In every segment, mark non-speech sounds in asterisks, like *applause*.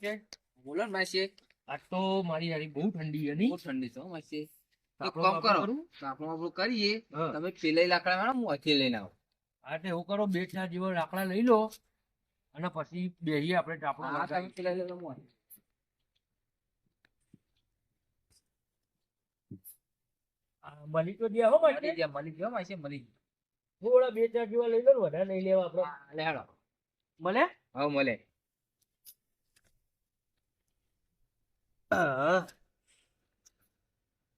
છે? બોલો ને માસી. આજ તો મારી યારી બહુ ઠંડી નહીં બહુ ઠંડી છે હો માસી. કામ કરો? તો આપણું કરીએ. તમે પેલા લાકડા વાળા હું અહીંથી લઈને આવું. હા તો એવું કરો બે ચાર જેવો લાકડા લઈ લો અને પછી બેહીએ આપણે ટાપણો હા તમે પેલા લઈ લો હું મળી તો દે હો મળી ગયા મળી ગયો માસી મળી થોડા બે ચાર જેવા લઈ લો વધારે નહીં લેવા આપણે. હા, મળે? હા મળે.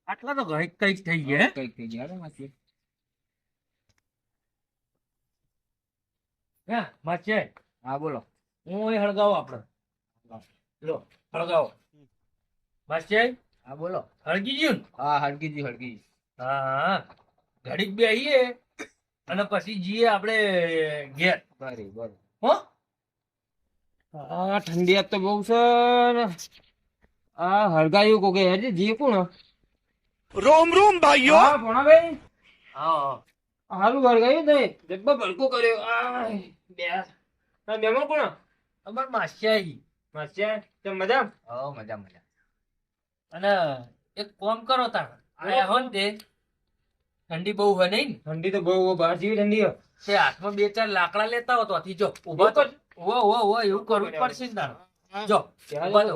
આટલા તો કંઈક કંઈક થઈ ગયા કંઈક થઈ ગયા હાલો હા માછે હા બોલો. હું એ હળગાવો આપણે. લો હળગાવો. માછે હા બોલો. હળગી ગયું હા હળગી હડકીજી હળગી હા હા. ઘડીક બે આવીએ અને પછી જઈએ આપણે ઘેર. બરી બરોબર. હો? આ ઠંડી આજ તો બહુ છે ને. આ હળગાયું કોકે હેડે જી કોણ? રોમ રોમ ભાઈઓ! હા ભણાભાઈ? હા. હા હારું હળગાયું તે. જબ્બા ભડકો કર્યો. આ બે આ મહેમાન કોણ? અમાર માસ્યાઈ માસ્યા તે મજા? હા મજા મજા. અને એક કોમ કરો તાર. આયા હોન ને તે. ઠંડી બહુ હોય નહીં ઠંડી તો બહુ બહાર જેવી ઠંડી હોય. તે હાથમાં બે ચાર લાકડા લેતા હો તો આથી જો. ઊભો તો. ઓ ઓ ઓ એવું કરવું જ પડશે ને તાણ જો ઊભા તો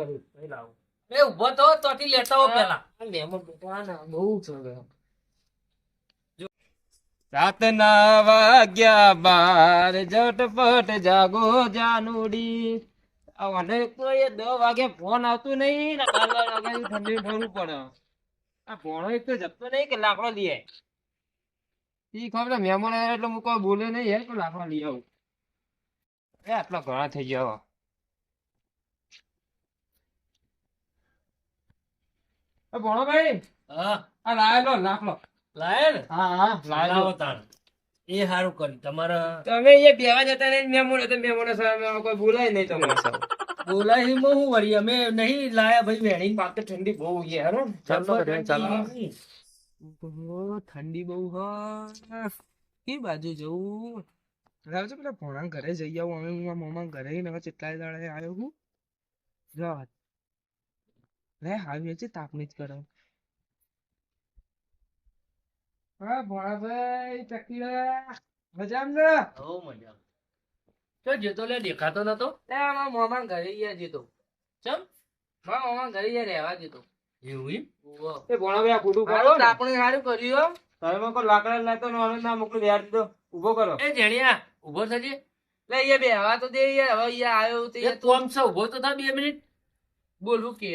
એ ઊભો તો તોથી લેતા હો. પેલા બહુ છે રાતના વાગ્યા બાર ઝટપટ જાગો જાનુડી. અને કોઈ દસ વાગે ફોન આવતું નહીં બાર વાગે ઠંડી ઠરવું પડે. આ ફોન એક તો જપતો નહીં કે લાકડો લઈ આય. ઈ ખબર મહેમાન આવ્યા એટલે હું કોઈ બોલે નહીં યાર લાકડો લઈ આવું. એ આટલા ઘણા થઈ ગયા ભણો ભાઈ હા. આ લાયેલો નાખલો લાય ને? હા હા લાયેલો તાણ. એ સારું કર્યું તમારા તમે એ બેવા જતા નહીં મેમોને તો મેમોને સામે કોઈ બોલાય નહીં તમને બોલાહીમાં હું વળી. અમે નહીં લાયા ભાઈ વેણી વાત તો ઠંડી બહુ છે હેરો ચાલો ચાલો ઠંડી બહુ હા કે બાજુ જવું. છે પેલા ભોણા ઘરે જઈ આવું. અમે મામા ઘરે ને હવે દાડે આવ્યો હું. જો લે આવી છે તાપણી જ કરો. હા ભોળાભાઈ ચકીલા મજામ ને? હો મજા તો જતો લે દેખાતો નતો? લે મારા મોમાં ઘરે ગયા જતો ચમ? મારા મોમાં ઘરે ગયા રહેવા જતો એવું એમ? એ ભોળાભાઈ આ ખોટું કરો આપણે સારું કર્યું તમે મને કોઈ લાકડા લાતો ને ના મોકલી બેહાર દીધો ઊભો કરો. એ જેણિયા ઊભો થજે. લે અહીંયા બેહવા તો દે યાર હવે અહીંયા આવ્યો તો કોમ છે ઊભો તો થા બે મિનિટ. બોલવું કે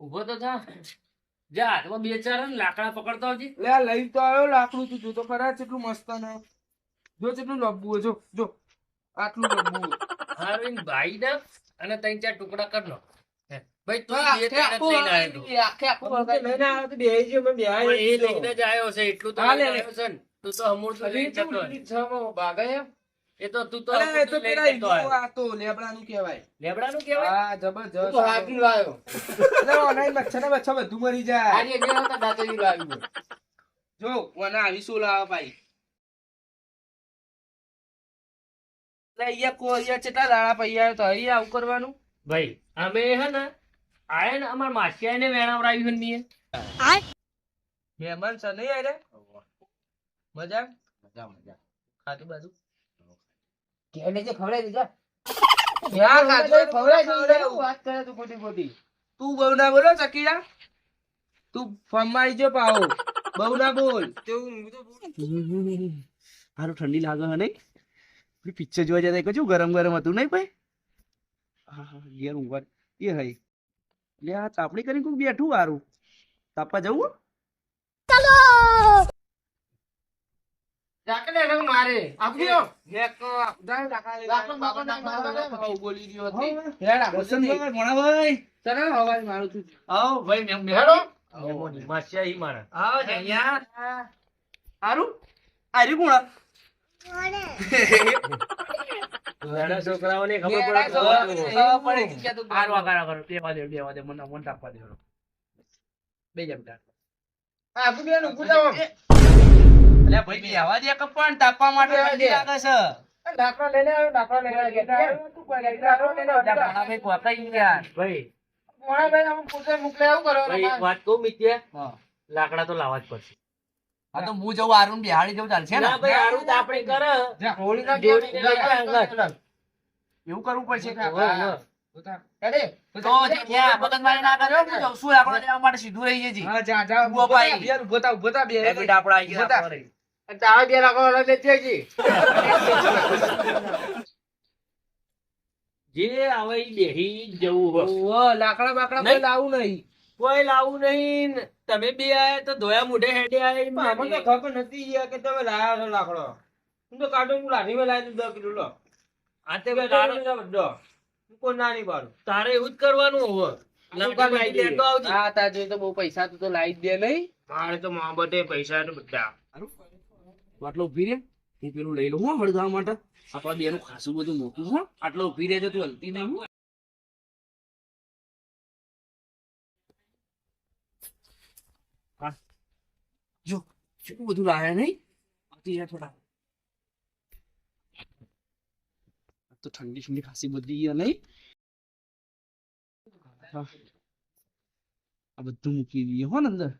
ઊભો તો થા. જા હાથમાં બે ચાર લાકડા પકડતો આવજે. લે આ લઈ તો આવ્યો લાકડું તું. જો તો ખરા કેટલું મસ્ત ને જો કેટલું લંબુ જો જો. આટલું લંબુ હારું ભાઈ ના અને ત્રણ ચાર ટુકડા કર ભાઈ તું બે ત્રણ જ લઈને આવ્યો તું. લઈને આવ્યો તો બેહી ગયો મેં બેહાય એ લઈને જ આવ્યો છે. એટલું તો. આવ્યો છે તું તો અમૂળ તો હજી લઈને જતો કેવું હોય. લીલી ભાગે એમ? એ તો તું તો અરે, એ તો તો પેલા ઈગો આ તો લેબડાનું કહેવાય. લેબડાનું કહેવાય? હા જબરજસ્ત. તો હાથી લાયો એટલે ઓનાઈ મચ્છર ને મચ્છર બધું મરી જાય. આજે ગયો તો દાદાજી લાવ્યું જો ઓના આવી શું લાવે ભાઈ. એટલે અહીંયા કો અહીંયા કેટલા દાડા પૈયા તો અહીંયા આવું કરવાનું? ભાઈ અમે હે ને આયા ને અમાર માસિયા ને વેણાવરાવ્યું ને મહેમાન છે નહીં આરે મજા મજા મજા. ખાધું બાજુ કેને જે ખવડાવી દીધા? *laughs* યાર ખાધું? ખવડાવી દીધા વાત કરે તું ખોટી ખોટી તું બહુ ના બોલો ચકીડા. તું ફમાઈ જો પાવો બહુ ના બોલ. હારું ઠંડી લાગે હે નહીં? પિક્ચર જોવા જતા કહું ગરમ ગરમ હતું નહીં ભાઈ હા હા ઘેર ઊંઘવા. એ હઈ. એટલે આ તાપણી કરીને કોઈ બેઠું હારું. તાપવા જવું? ચાકલે રંગ મારે. આપજો એક બોલી હતી. અવાજ મારું છું. આવો ભાઈ મેં માસિયા ઈ મારા. આવો છોકરાઓને ખબર પડે ખબર પડે કરો. બે વાગે બે વાગે મને મન તાપવા દેવાનો બે જમ તાર હા ભૂલ્યા નું ભૂલાવો એટલે ભાઈ બેહવા દે કે તાપવા માટે લાગે છે? લાકડા લઈને આવ્યો લાકડા લઈને આવ્યો. તું કોઈ લાકડા લઈને આવ્યો. ભાઈ કોતાઈ ગયા ભાઈ મોણાભાઈ આમ પૂછે મોકલે આવું કરો ભાઈ વાત કહું મિત્યા? લાકડા તો લાવવા જ પડશે. હા તો હું જવું આરું બિહાડી જવું ચાલશે ને? ભાઈ તો આપણે કરે. એવું કરવું પડશે તો ત્યાં ના કર્યો લાકડો માટે સીધું રહી જજી. હા, જા, જા, ઊભો ઊભો યાર, ઊભો થા, ઊભો થા, બે. બેટા આપણે આઈ ગયા તારા બે લાકડા અલગ જે આવે બેહી જવું હોય. લાકડા બાકડા નહીં. કોઈ લાવું નહીં. કોઈ લાવું નહીં. તમે બે આયા તો ધોયા મોઢે હેડે આયા તો ખબર નથી યાર કે તમે લાયા છો લાકડો. હું તો કાઢો હું લાઠીમાં લાવી દઉં દસ કિલો લો. આ તે બે બધો હું કોઈ ના નહીં પાડું તારે એવું જ કરવાનું હવે. હા તો બહુ પૈસા તું તો લાવી દે નહીં. મારે તો પૈસા બધા. આટલો ઊભી રે. હું પેલું લઈ લઉં હો હળગાવા માટે. આપણા બેનું ખાસું બધું મોટું હો. આટલો ઊભી રહેજો તું હલતી નહીં જો કેટલું બધું લાયા નહીં? આવતી જા થોડા આ તો ઠંડી ઠંડી ખાસી બધી અને નહીં આ બધું મૂકી દઈએ હો ને અંદર.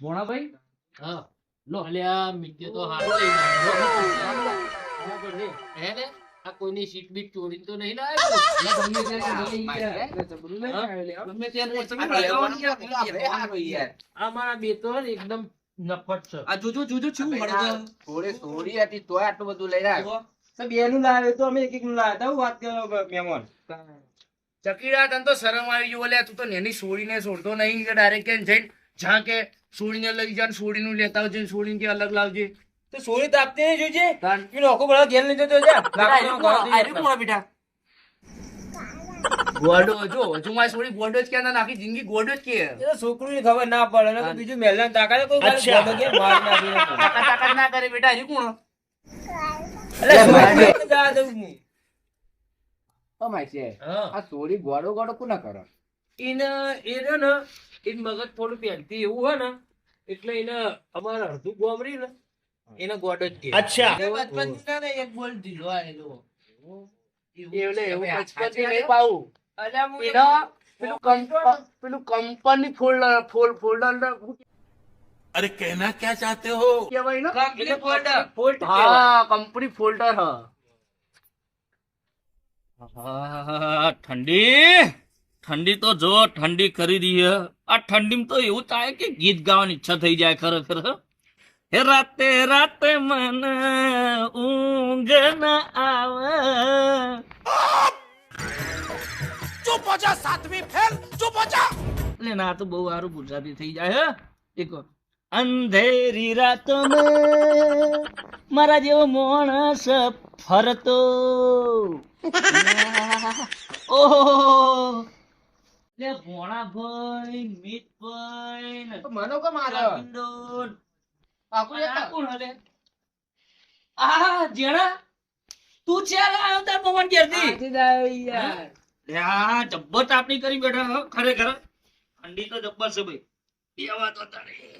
ભોણાભાઈ હા. લો. અલ્યા મિત્ય તો હારું લઈ આવ્યો. હે. ને? આ કોઈની સીટ બીટ ચોરી તો નહીં લાવ્યો ગમે ત્યારે લઈ ગયા. ગમે ત્યારે તમે લગાવવાની યાર. આ મારા બે તો એકદમ નફટ છે. આ જોજો જોજો શું હળગાવ. થોડી સોરી હતી તોય આટલું બધું લઈ રહ્યા તો બે નું લાવે તો અમે એક એક નું લાવ્યા તા વાત કરો મહેમાન ચકીડા તને તો શરમ આવી ગયું ઓલે તું તો નેની સોડીને છોડતો નહીં કે ડાયરેક્ટ કે જઈને જ્યાં કે સોડીને લઈ જા ને સોડીનું લેતા આવજે સોડીને કે અલગ લાવજે. તો સોરી તો આપતી નહીં જોઈજે તાન. બધા ઘેર લઈ જતો જા. આયરું કોણ? આયરું કોણ બેટા ગોડો જો હજુ મારી સોડી ગોડો જ કે ના આખી જિંદગી ગોડો જ કે. એ તો ખબર ના પડે ને બીજું મેલન તાકાત કોઈ મારી નાખી. ને. તાકાત તાકાત ના કરે બેટા હજુ કોણ? આ સોરી કોના કરો? એને ને મગજ થોડું એવું હોય ને એટલે એને અમારા અડધું ગોમરી ને એને ગોડો જ કે એક બોલ ઢીલો આયેલો એટલે એવું બચપનથી નહીં પાવું. અલ્યા પેલું કંપ- પેલું કંપની ફોલ્ડર ફોલ ફોલ્ડર अरे कहना क्या चाहते हो કહેવાય ને કંપની ફોલ્ડર. ફોલ્ટ કહેવાય. હા કંપની ફોલ્ડર હ આહાહા, ઠંડી ઠંડી તો જો ઠંડી કરી રહી હે આ ઠંડીમાં તો એવું થાય કે ગીત ગાવાની ઈચ્છા થઈ જાય ખરેખર હે. હે રાતે રાતે મને ઊંઘ ન આવે चुप हो जा सातवीं फेल चुप हो जा એટલે ના તો બહુ સારું ગુજરાતી થઈ જાય હે એક અંધેરી રાતો મેં મારા જેવો માણસ ફરતો. *laughs* ઓહો. લે ભોણા ભાઈ મીત ભાઈ મનો કેમ મારે ને આખું કોણ હલે? આ જેણા તું છે આવ્યો તાર યાર. લે આ જબ્બર તાપણી કરી બેઠા હો ખરેખર. ઠંડી તો જબ્બર છે ભાઈ. બે વાત હતા રે.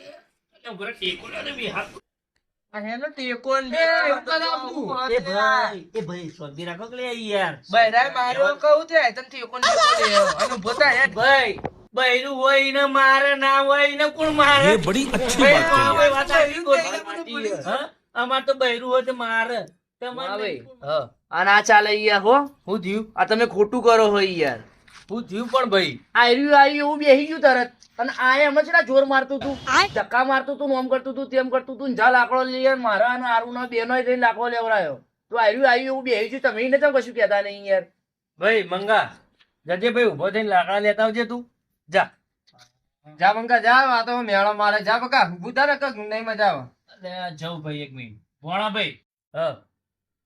હેલો ટેકો ને હોય મારે ના હોય આ ચાલે યાર હો. હું થયું? આ તમે ખોટું કરો હો યાર. હું થયું પણ ભાઈ? આયરું આયરું એવું બેહી ગયું તરત. અને આ એમ જ ને જોર મારતું તું. ધક્કા મારતું તું આમ કરતું તું તેમ કરતું તું ને જા લાકડો લઈએ મારા અને આરું ના બેનો જઈને લાકડો લેવડાયો. તું આવ્યું આવ્યું એવું બેહી છું તમે ને તમે કશું કહેતા નહીં યાર. ભાઈ મંગા જજે ભાઈ ઊભો થઈને લાકડા લેતા આવજે તું. જા. જા મંગા જા આ તો મેળો મારે. જા બકા બુધા ને કે નહીં મજા આવે. જાઉં ભાઈ એક મિનિટ. ભોણા ભાઈ હ.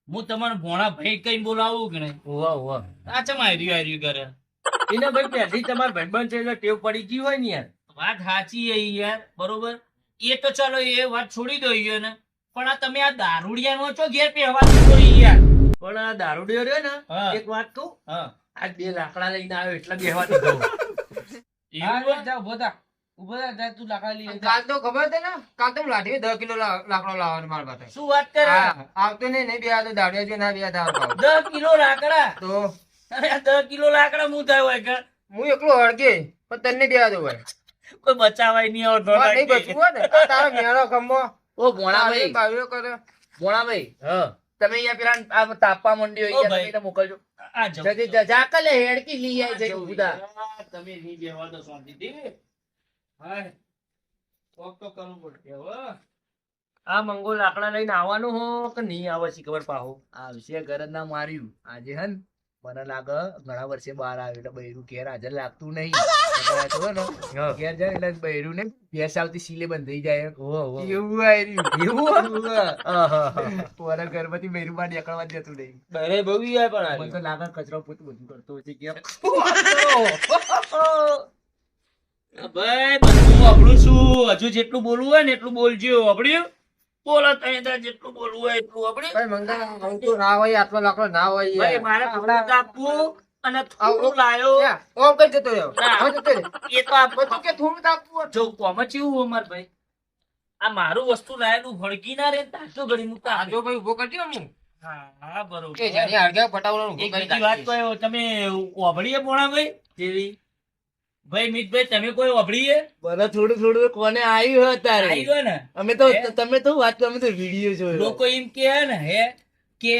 હું તમારે ભોણા ભાઈ કઈ બોલાવું કે નહીં? ઓવા ઓવા આ ચમ આર્યું આર્યું કરે એને ભાઈ ત્યાંથી તમારા ભાઈબંધ છે એટલે ટેવ પડી ગઈ હોય ને યાર. વાત સાચી છે યાર બરોબર? એ તો ચાલો એ વાત છોડી દો ને. પણ આ તમે આ દારૂડિયાનો છો ઘેર પહેવા દીધો યાર. પણ આ દારૂડિયો રહ્યો ને એક વાત કહું? આ બે લાકડા લઈને આવ્યો એટલે બેહવા દીધો એવું હા જા ઊભો થા. ઊભો રહે, જા તું લાકડા લઈ કાલ તો ખબર છે ને? કાલ તો લાઠી દસ કિલો લાકડો લાવવાનો મારા પાસે. શું વાત કરે? આવતો નહીં નહીં બે તો દાડિયા જો ના બે દસ કિલો લાકડા? તો અરે આ દસ કિલો લાકડા હું થાય હોય કે? હું એકલો હળગે પણ તને બે દો હોય. કોઈ બચાવાય નહીં આવતો નહીં બચવું ને તારો મેળો ખમ્મો ઓ ભોણાભાઈ. બાવીઓ કરે. ભોણાભાઈ હા. તમે અહીંયા પેલા આ તાપવા મંડી હોય અહીંયા તમે મોકલજો. હેડકી લઈ આવી જઈ ઊભા આ તમે નહીં બેહવા દો શાંતિથી. હાય. કોક તો કરવું પડશે હો. આ મંગો લાકડા લઈને આવવાનું હો કે નહીં આવે છે ખબર પાહો? આવશે ઘર જ ના માર્યું. આજે હન મને લાગે ઘણા વર્ષે બહાર આવ્યું એટલે બૈરું ઘેર હાજર લાગતું નહીં. *laughs* ઘેર જાય એટલે બૈરું ને ભેંસ આવતી સીલે બંધ થઈ જાય એવું આવ્યું એવું મારા ઘરમાંથી બૈરું બહાર નીકળવા જતું નહીં. બરે બહુ યાર પણ મને તો લાગે કચરો પોતું બધું કરતો હશે કે *laughs* ભાઈ બધું આપણું શું હજુ જેટલું બોલવું હોય ને એટલું બોલજો વાપર્યું બોલો તને તાર જેટલું બોલવું હોય એટલું વાપર્યું ભાઈ મંગા આવું ના હોય આટલો લાકડો ના હોય ભાઈ મારે થોડું અને થોડું લાયો. ઓમ કઈ જતો રહ્યો. હવે જતો એ તો આપવું બધું કે થોડું તો જો કોમ જ અમાર ભાઈ. આ મારું વસ્તુ લાયેલું ભડકી ના રે તાજો ઘડી આજો ભાઈ ઊભો કરજો હું હા બરોબર. તમે ઓભળીએ પોણા ભાઈ જેવી. ભાઈ મિતભાઈ તમે કોઈ વાપરીએ? મને થોડું થોડું કોને આવ્યું હોય આવી તારે ગયો ને? અમે તો તમે તો વાત કરો અમે તો વીડિયો જોયો. લોકો એમ કે ને હે કે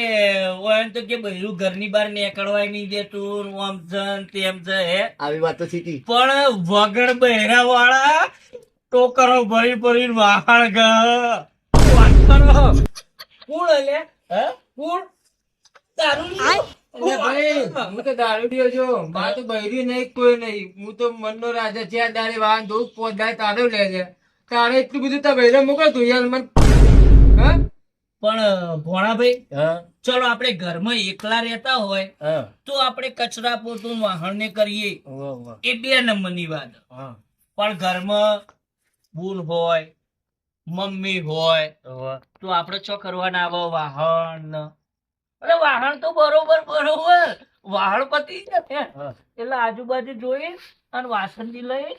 ઓય તો કે બૈરું ઘરની બહાર નીકળવાય નહીં દેતું ને આમ છે તેમ જ હે. આવી વાત તો સીધી પણ વગર બહેરા વાળા ટોકરો ભરી ભરી વાહણ ગ વાત કરો. કોણ અલે હે કોણ તારું હું તો દારૂડિયો છું. મારે તો બૈરી નહીં કોઈ નહીં. હું તો મનનો રાજા જ્યાં દાડે વાહન દઉં પોત દાડે લે. છે તારે એટલું બધું તો બૈરા મોકલ તું યાર મને હા? પણ ભોણાભાઈ ચલો આપણે ઘરમાં એકલા રહેતા હોય તો આપણે કચરા પોતું વાહણ ને કરીએ એ બે નંબરની વાત. પણ ઘરમાં બુન હોય મમ્મી હોય તો આપણે ચો કરવાના આવો વાહણ ને? અરે વાહણ તો બરોબર બરોબર. વાહણ પતી જાય એટલે આજુબાજુ જોઈ અને વાસણથી લઈ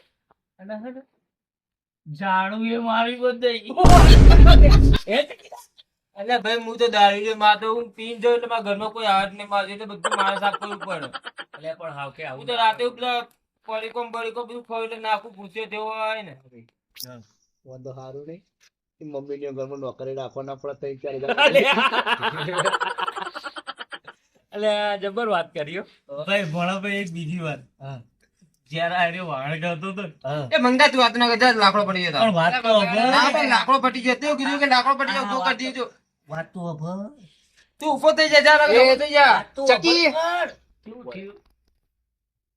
અને ને ઝાડુ એ મારી બધી. એટલે ભાઈ હું તો દારૂ જો માતો હું પીન જો એટલે મારા ઘરમાં કોઈ આવત નહીં મારે એટલે બધું માણસ આપવું પડે. એટલે પણ હાવ કે હું તો રાતે પેલા પરિકોમ પરિકોમ બધું ખાઈ એટલે નાખું પૂછે તેવો હોય ને. વાંધો સારું નહીં. મમ્મી ને ઘરમાં નોકરી રાખવાના પડે ચાર હજાર. *laughs* એટલે જબર વાત કર્યો ભાઈ ભણાભાઈ એક બીજી વાત. જયારે આર્યો વાળ ગયો તો. એ મંગા તું વાત ના કરતા લાકડો પડી જતો પણ વાત તો ના. પણ લાકડો પટી ગયો. તેવું કીધું કે લાકડો પડી ગયો કરી દેજો વાત તો અભર. તું ઊભો થઈ જા જા ઊભો થઈ જા. ચકી. થયું?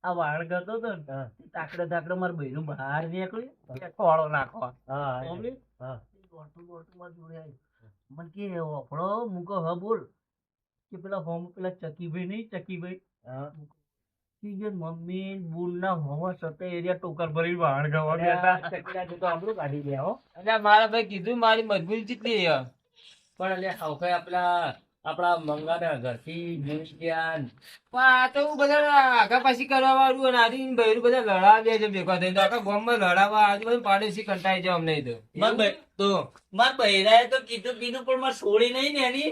આ વાળ ગયો તો ને? તાકડે તાકડે મારું બહેનું બહાર નીકળ્યું. ખોળો નાખો. હા હા. દોડતું દોડતું માં જોડે આવ્યું. મને કે ઓફળો મૂકો હ બોલ. કે પેલા હોમ પેલા ચકીભાઈ નહીં ચકીભાઈ મમ્મી બુન ના હોવા છતાં એરિયા ટોકર ભરી વાળ ગવા ગયા એટલે મારા ભાઈ કીધું મારી મજબૂરી કેટલી પણ એટલે હવે આપણા મંગાના ઘરથી પણ આ તો બધા આગા પાછી કરવા વાળું અને આજી બહેરું બધા લડાવ્યા છે ભેગા થઈને આખા ગામમાં લડાવા આજુ બધું પાડોશી કંટાઈ જાય અમને તો. માર તો માર બહેરાએ તો કીધું કીધું પણ માર છોડી નહીં ને એની.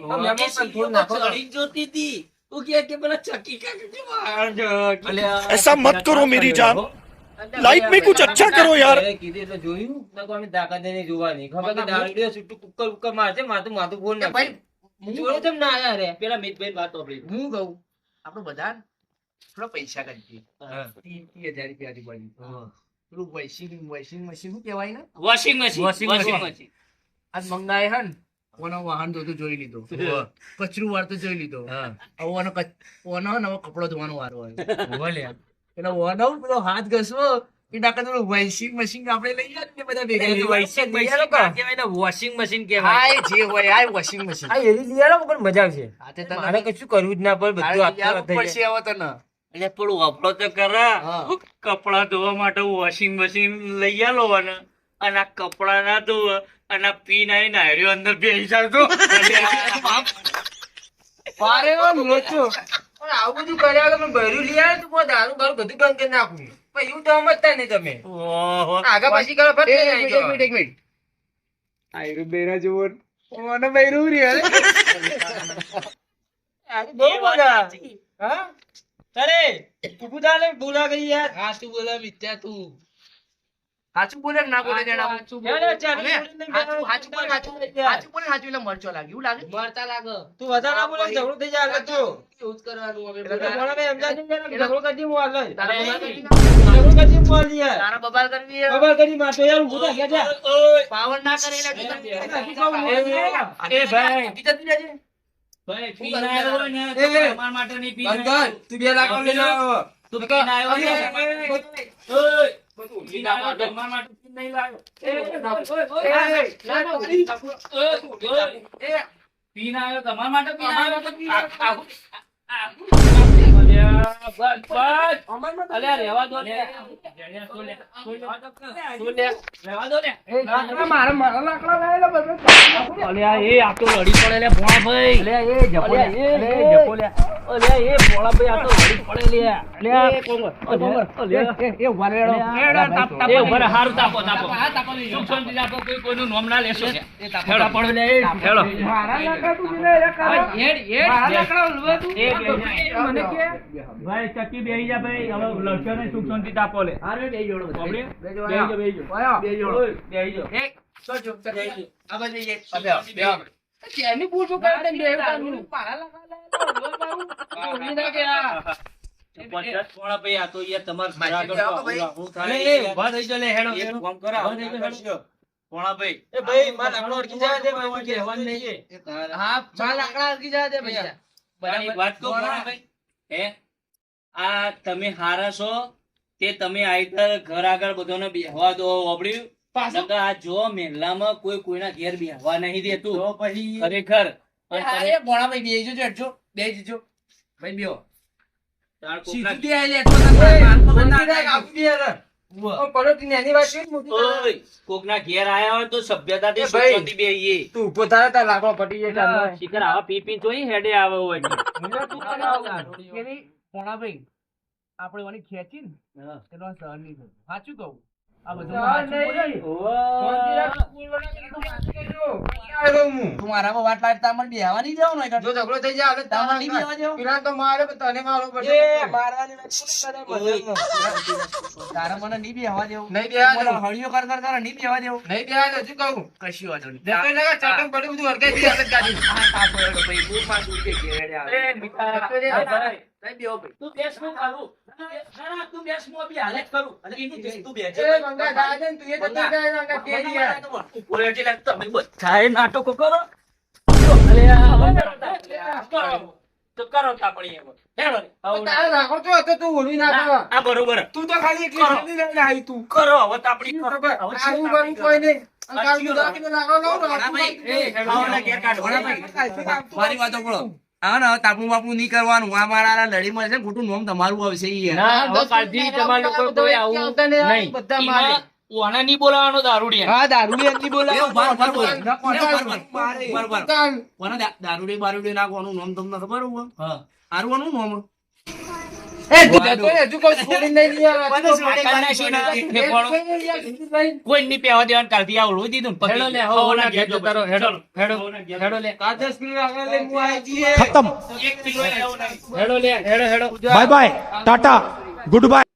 જોતી હતી. તું કે કે પેલા ચકી કાકા એસા મત કરો મેરી જાન. લાઈફ મેં કુછ અચ્છા કરો યાર. કીધું તો જોયું. તો અમે તાકાત જોવાની. ખબર કે દારૂડિયા છૂટું કુક્કર કુક્કર મારશે માથું માથું ફોન ના ભાઈ જોડે કેમ ના આયા રે. પેલા મિતભાઈ વાત સાંભળી. હું કહું? આપણે બધા થોડા પૈસા કરીએ હા. ત્રીસ ત્રીસ હજાર રૂપિયા આજુબાજુ પેલું વોશિંગ વોશિંગ મશીન શું કહેવાય ને washing machine washing machine. Machine આજ મંગાય હે ને વાહન ધોતો જોઈ લીધો. કચરું વાળતો જોઈ લીધો. હવે ઓનો ઓનો નવો કપડો ધોવાનો વારો આવ્યો. પેલો ઓનો પેલો હાથ ઘસવો. ડાકા પેલું વોશિંગ મશીન આપણે લઈ જાય ને બધા ભેગા વોશિંગ મશીન કહેવાય ને વોશિંગ મશીન કહેવાય. હા જે હોય આ વોશિંગ મશીન આ એની લઈ આલો પણ મજા આવશે. હા તે તને કશું કરવું જ ના પડે બધું તારે થઈ પડશે હવે તને એટલે પણ વાપરો તો કરા કપડા ધોવા માટે વોશિંગ મશીન લઈ આલો અને અને આ કપડા ના ધોવા અને આ નાય હાર્યો અંદર બેસી જાતો પારે એવો લોચો. પણ આવું બધું કર્યા વગર મેં બૈરું લઈ આવ્યો તો કોઈ દારૂ બારું બધું બંધ કરી નાખું. એવું તો સમજતા નહીં તમે ઓહો. આગળ કરો ફટ એક મિનિટ એક મિનિટ આયરું બેરા જુઓ મને બૈરું રે અરે બહુ. હા? તું બોલા ગઈ યાર. સાચું બોલે કે ના બોલે ના બોલે જણા સાચું સાચું બોલે સાચું બોલે સાચું બોલે સાચું એટલે મરચો લાગે એવું લાગે મરચા લાગે તું વધારે ના બોલે, ઝઘડો થઈ જાય તો. એટલે તો મોણા ભાઈ સમજાય નહીં યાર, ઝઘડો કરતી હું આલે બબાલ ઝઘડો કરતી હું હાલ યાર. તારા બબાલ કરવી? ખબર કરી માં તો યાર ઊભું થા, ગયા જા. પાવર ના કરે એટલે એ, ભાઈ. બીજા ની લેજે. ભાઈ, આવ્યો હોય ને, એ, તો એ. અમારા માટે નહીં પી તું બે લાખ લઈ. તું પી ના ને, આવ્યો. ઓય, ઓય, ઓય. પીને આવ્યો તમારા માટે પીને આવ્યો તો પીને આવ્યો. અલ્યા, બસ, બસ. અલ્યા, રહેવા દો ને. શું લે? શું લે? રહેવા દો ને. અલ્યા, એ આ તો લડી પડે લે, ભોળાભાઈ. અલ્યા, એ જપોલ્યા એ જપો અલ્યા, એ આ તો લડી પડે લે. એ. એ હારું તાપો, તાપો. સુખ શાંતિ તાપો, કોઈ કોઈનું નામ ના લેશો. હેડો, પડો લે, એ, હેડો. એ બેહી જા. ભાઈ ચક્કી બેહી જા ભાઈ. હવે લડશો નહીં સુખ શાંતિ તાપો લે. બાપડે? બેહી જા, બેહી જા. ઓય, બેહી જા. આ બાજુ જઈએ. બે, બે. ત્યાંની પૂછું કરે ને બે ઉતારું. પચાસ પોણા ભાઈ આ તો યાર તમારે. પોણા ભાઈ એ ભાઈ, માર લાકડો અડકી જાય દે ભાઈ, કહેવાનું નહીં. હા માર લાકડા અડકી જાય દે ભાઈ બરાબર વાત તો પોણા ભાઈ હે આ તમે હારા છો? તે તમે આઈતર ઘર આગળ બધાને બેહવા દો ઓબડ્યું નકર આ જો મહેલામાં કોઈ કોઈના ઘેર બેહવા નહીં દેતું ખરેખર અને તમે એ ભોળા ભાઈ બેસી જજો હેઠજો. બેસી જજો. ભાઈ બેહો. તાર કોકના સીધું બે આઈ લે, તો તને એ, માર પકડ ના મોટી રાખ થાય. આપી દે યાર. ઓ, પડોશી નાની વાત છે, મોટી વાત. ઓય, કોકના ઘેર આયા હોય તો સભ્યતા એ ભાઈ. સુખોથી બેહીએ તું ઊભો થાય તાર લાકડો પટી જાય તાર. આવા પી પી જોઈ હેડે આવે હોય મને તું બનાવ. પેલી ભોળા ભાઈ આપણે ખેંચી ને. સાચું કહું આ બધું તું. આવ્યો હું. તું મારામાં વાટ લાગે મને બેહવા નહીં દેવાનો જો ઝઘડો થઈ જાય, હવે તાર નહીં બેહવા દેવો? પેલા તો મારે તને મારવો પડશે. મારવાની વાત કોને કરે મજાકનો? તારે મને નહીં બેહવા દેવું નહીં બેહવા હળિયો કર કર કરે નહીં બેહવા દેવું નહીં બેહવા દઉં, શું કહું? કશું વાંધો નહીં. નકર નકર ચાટમ પડ્યું બધું હરખાઈ ગયું, હાથ જ આ તાપો ભાઈ, બહુ પાછું ઉઠે ઘેરે આવે. એ, મીઠા, આ ભાઈ. નહીં બેહો ભાઈ. તું બેસમાં કરું ના, ના, તું બેસમાં બી હાલે જ કરું અને એની બેસ તું બેસ. બધાએ નાટકો કરો કરો. કરો કરો. કરો. કરો કરો મારી વાતો પડો હા ને તાપું નહીં કરવાનું આ મારા લડી મળે ખોટું નોમ તમારું આવશે ઈ યાર. ના, હવે કાલથી તમારે લોકો કોઈ આવું નહીં. બધા મારે. એમાં નહીં બોલાવાનો. હા દારૂડી દારૂડી બારૂડી નાખવાનું નોમ તમને ખબર હોય હા. હારું નોમ કોઈ ની પેવા દેવાનું કાલથી આ ઓળવી દીધું ખતમ. હેડો લે. હેડો, હેડો, બાય બાય ટાટા ગુડ આ